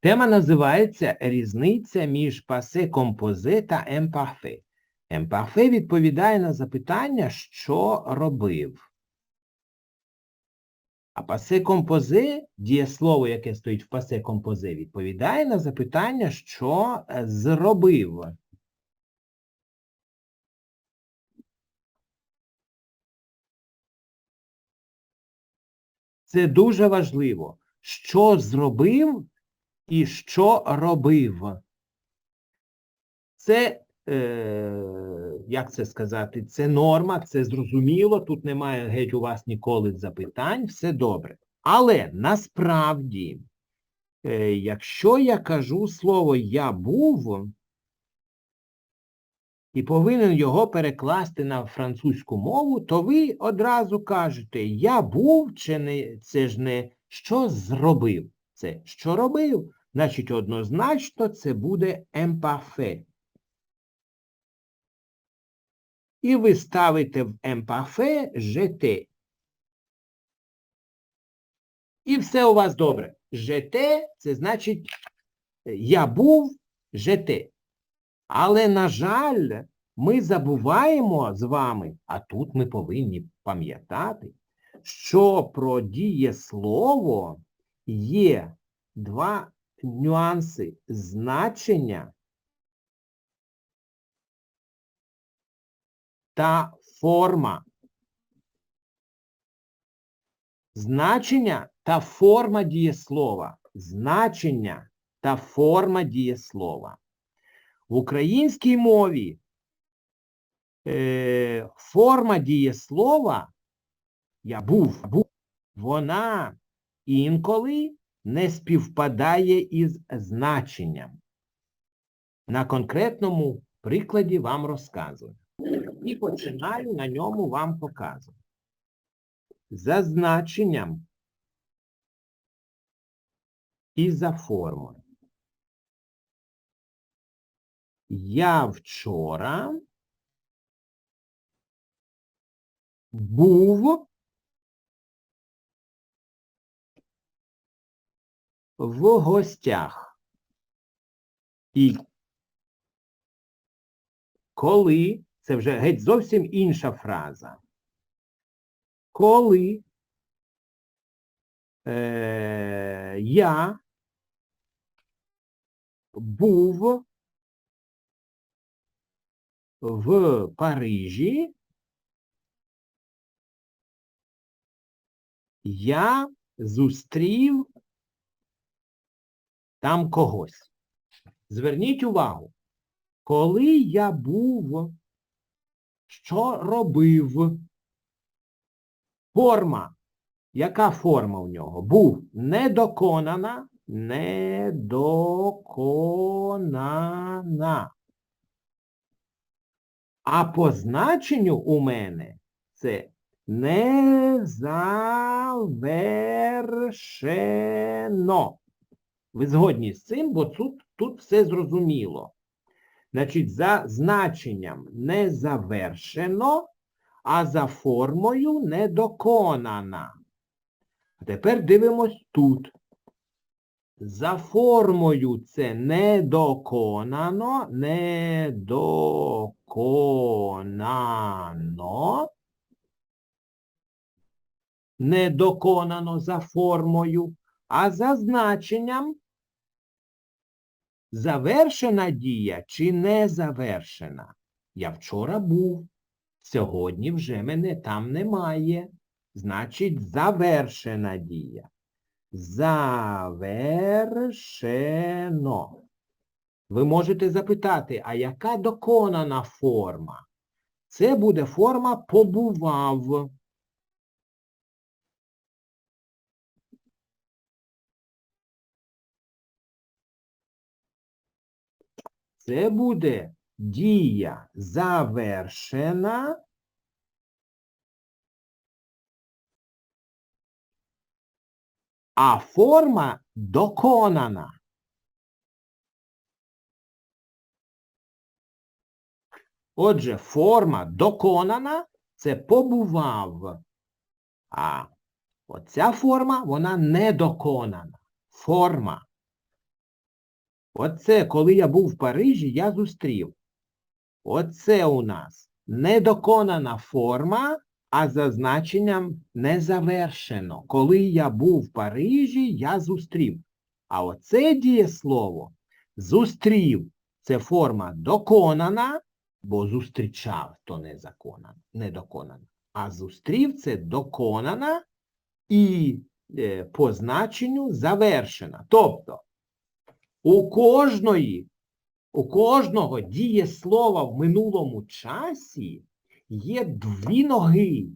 Тема називається Різниця між пасе композе та емпарфе. Емпарфе відповідає на запитання, що робив. А пасе композе, дієслово, яке стоїть в пасе композе, відповідає на запитання, що е, зробив. Це дуже важливо. Що зробив і що робив. Це, е, як це сказати, це норма, це зрозуміло, тут немає геть у вас ніколи запитань, все добре. Але насправді, е, якщо я кажу слово я був і повинен його перекласти на французьку мову, то ви одразу кажете я був чи не, це ж не що зробив, це що робив. Значить, однозначно це буде емпафе. І ви ставите в емпафе жете. І все у вас добре. Жете – це значить я був жете. Але, на жаль, ми забуваємо з вами, а тут ми повинні пам'ятати, що про дієслово є два нюанси значення та форма. Значення та форма дієслова. Значення та форма дієслова. В українській мові е, форма дієслова я був, був, вона інколи не співпадає із значенням. На конкретному прикладі вам розказую. І починаю на ньому вам показувати. За значенням і за формою. Я вчора був в гостях. І коли, це вже геть зовсім інша фраза. Коли е, я був в Парижі, я зустрів там когось. Зверніть увагу, коли я був, що робив? Форма. Яка форма у нього? Був недоконана, недоконана. А по значенню у мене це незавершено. Ви згодні з цим, бо тут, тут все зрозуміло. Значить, за значенням не завершено, а за формою недоконана. А тепер дивимось тут. За формою це недоконано, недоконано. Недоконано за формою. А за значенням завершена дія чи не завершена? Я вчора був, сьогодні вже мене там немає. Значить, завершена дія. Завершено. Ви можете запитати, а яка доконана форма? Це буде форма побував. Це буде дія завершена. А форма доконана. Отже, форма доконана це побував. А оця форма, вона недоконана. Форма. Оце, коли я був в Парижі, я зустрів. Оце у нас недоконана форма, а за значенням не завершено. Коли я був в Парижі, я зустрів. А оце дієслово зустрів. Це форма доконана, бо зустрічав то незаконано, недоконана. А зустрів це доконана і е, по значенню завершена. Тобто у кожної, у кожного дієслова в минулому часі є дві ноги.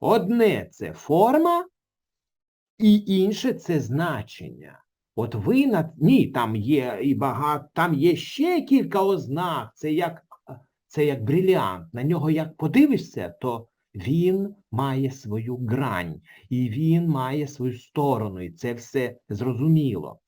Одне це форма, і інше це значення. От ви на ні, там є і багато, там є ще кілька ознак. Це як це як бриліант. На нього як подивишся, то він має свою грань, і він має свою сторону, і це все зрозуміло.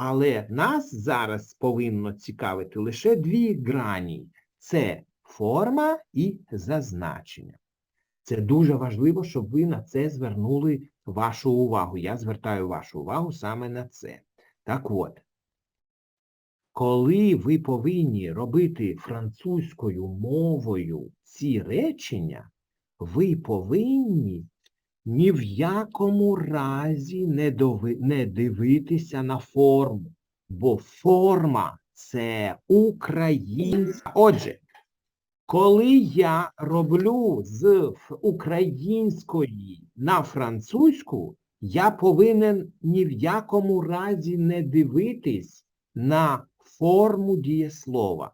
Але нас зараз повинно цікавити лише дві грані. Це форма і зазначення. Це дуже важливо, щоб ви на це звернули вашу увагу. Я звертаю вашу увагу саме на це. Так от, коли ви повинні робити французькою мовою ці речення, ви повинні ні в якому разі не, дови... не дивитися на форму, бо форма це українська. Отже, коли я роблю з української на французьку, я повинен ні в якому разі не дивитись на форму дієслова.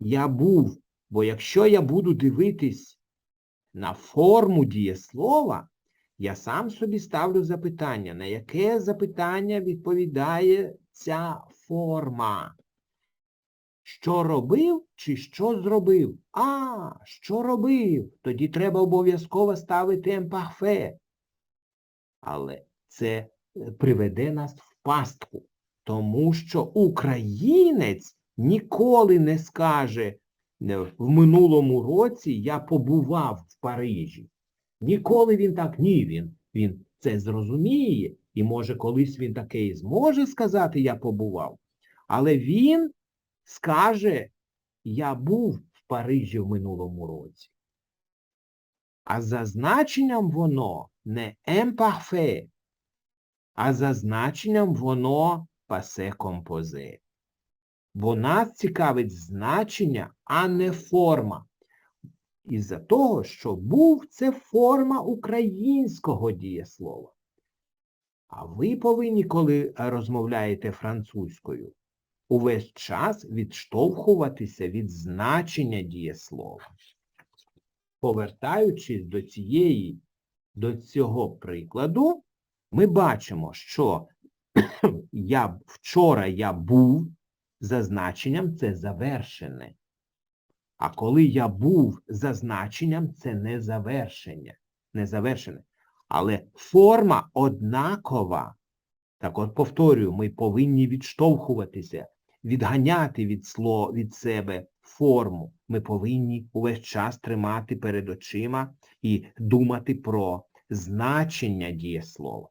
Я був, бо якщо я буду дивитись на форму дієслова, я сам собі ставлю запитання, на яке запитання відповідає ця форма. Що робив чи що зробив? А, що робив? Тоді треба обов'язково ставити емпахфе. Але це приведе нас в пастку, тому що українець ніколи не скаже в минулому році я побував в Парижі. Ніколи він так, ні, він, він це зрозуміє, і може колись він таке і зможе сказати, я побував. Але він скаже, я був в Парижі в минулому році. А за значенням воно не емпарфе, а за значенням воно пасе композе. Бо нас цікавить значення, а не форма. Із-за того, що був це форма українського дієслова. А ви повинні, коли розмовляєте французькою, увесь час відштовхуватися від значення дієслова. Повертаючись до цієї, до цього прикладу, ми бачимо, що я, вчора я був, за значенням це завершене. А коли я був за значенням, це не завершення, не завершене. Але форма однакова. Так от повторюю, ми повинні відштовхуватися, відганяти від слова, від себе форму. Ми повинні увесь час тримати перед очима і думати про значення дієслова.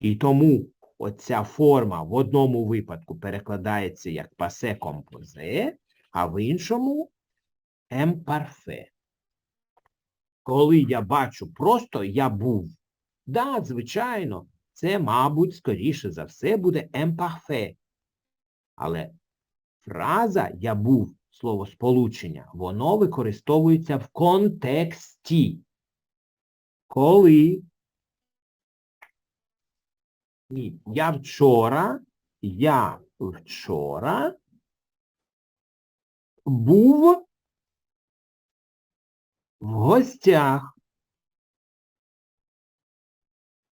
І тому оця форма в одному випадку перекладається як пасе композе, а в іншому емпарфе. Коли я бачу просто я був. Да, звичайно, це, мабуть, скоріше за все буде емпарфе. Але фраза я був словосполучення, воно використовується в контексті. Коли я вчора, я вчора був в гостях.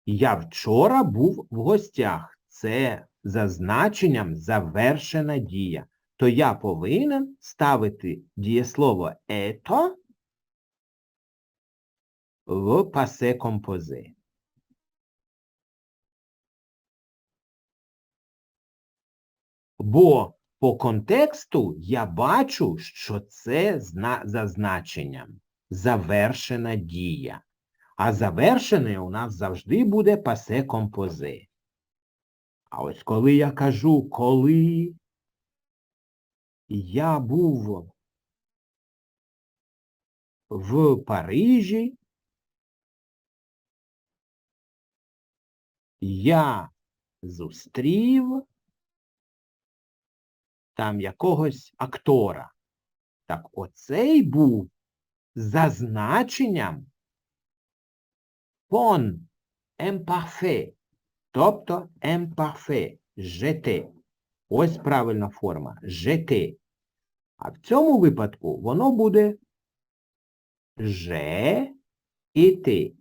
Я вчора був в гостях. Це за значенням завершена дія. То я повинен ставити дієслово ето в пасе композе. Бо по контексту я бачу, що це за значенням завершена дія. А завершене у нас завжди буде пасе композе. А ось коли я кажу, коли я був в Парижі, я зустрів там якогось актора. Так оцей був за значенням пон емпарфе, тобто емпарфе, жете. Ось правильна форма жете. А в цьому випадку воно буде же і ти.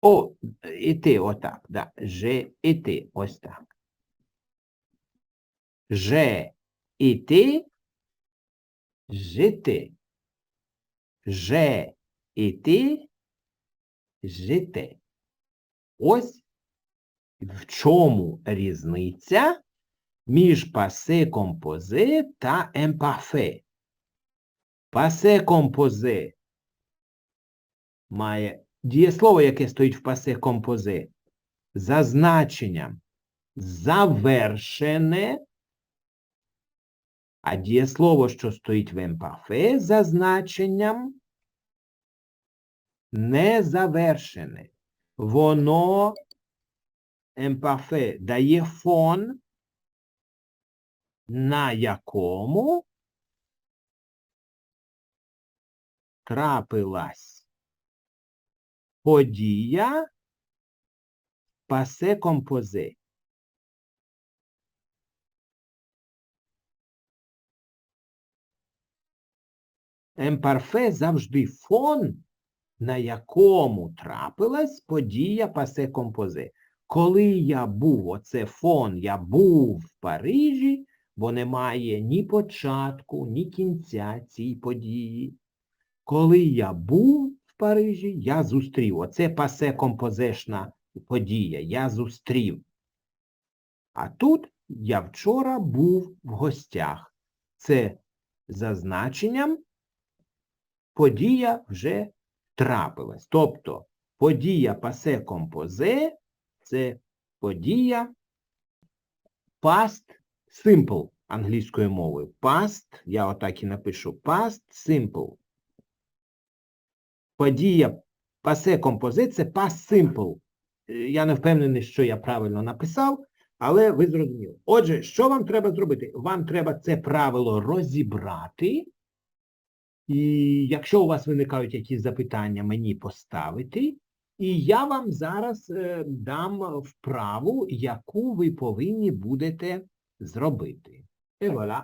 О, і ти отак, да. Же і ти, ось так. Же і ти, жити. Же і ти, жити. Ось в чому різниця між пасе композе та емпафе. Пасе композе має дієслово, яке стоїть в пасе композе, за значенням завершене, а дієслово, що стоїть в емпафе, за значенням незавершене. Воно емпафе дає фон, на якому трапилась подія пасе композе. Емпарфе завжди фон, на якому трапилась подія пасе композе. Коли я був, оце фон, я був в Парижі, бо немає ні початку, ні кінця цій події. Коли я був в Парижі, я зустрів. Оце пасе композешна подія. Я зустрів. А тут я вчора був в гостях. Це за значенням подія вже трапилась. Тобто подія пасе композе це подія past simple англійською мовою. Past, я отак і напишу, past simple. Подія пасе композе це past simple. Е, Я не впевнений, що я правильно написав, але ви зрозуміли. Отже, що вам треба зробити? Вам треба це правило розібрати. І якщо у вас виникають якісь запитання, мені поставити. І я вам зараз е, дам вправу, яку ви повинні будете зробити. І voilà.